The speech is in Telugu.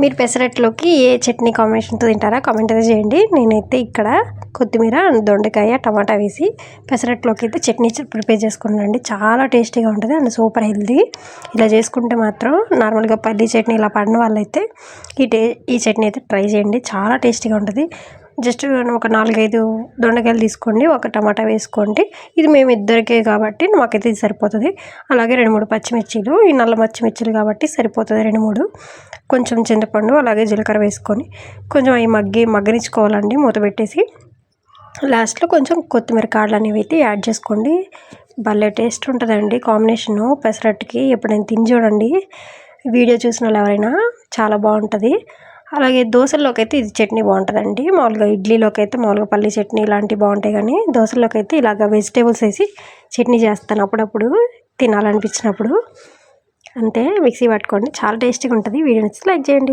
మీరు పెసరట్లోకి ఏ చట్నీ కాంబినేషన్తో తింటారా కామెంట్ అయితే చేయండి. నేనైతే ఇక్కడ కొత్తిమీర దొండకాయ టమాటా వేసి పెసరట్లోకి అయితే చట్నీ ప్రిపేర్ చేసుకున్నానండి చాలా టేస్టీగా ఉంటుంది అండ్ సూపర్ హెల్దీ ఇలా చేసుకుంటే మాత్రం నార్మల్గా పల్లీ చట్నీ ఇలా పడిన వాళ్ళైతే ఈ టే ఈ చట్నీ అయితే ట్రై చేయండి. చాలా టేస్టీగా ఉంటుంది. జస్ట్ ఒక నాలుగైదు దొండకాయలు తీసుకోండి ఒక టమాటా వేసుకోండి. ఇది మేము ఇద్దరికే కాబట్టి మాకైతే ఇది సరిపోతుంది. అలాగే రెండు మూడు పచ్చిమిర్చీలు ఈ నల్ల పచ్చిమిర్చీలు కాబట్టి సరిపోతుంది రెండు మూడు. కొంచెం చింతపండు అలాగే జీలకర్ర వేసుకొని కొంచెం అవి మగ్గి మగ్గనిచ్చుకోవాలండి మూత పెట్టేసి. లాస్ట్లో కొంచెం కొత్తిమీర కాడలు అనేవి అయితే యాడ్ చేసుకోండి. భలే టేస్ట్ ఉంటుందండి కాంబినేషను. పెసరట్టుకి ఎప్పుడైనా తిని చూడండి. వీడియో చూసిన వాళ్ళు ఎవరైనా చాలా బాగుంటుంది. అలాగే దోశల్లోకి అయితే ఇది చట్నీ బాగుంటుందండి. మామూలుగా ఇడ్లీలోకి అయితే మామూలుగా పల్లి చట్నీ ఇలాంటివి బాగుంటాయి కానీ దోశల్లోకి అయితే ఇలాగ వెజిటేబుల్స్ వేసి చట్నీ చేస్తాను అప్పుడప్పుడు తినాలనిపించినప్పుడు. అంతే మిక్సీ పట్టుకోండి చాలా టేస్టీగా ఉంటుంది. వీడియో నచ్చితే లైక్ చేయండి.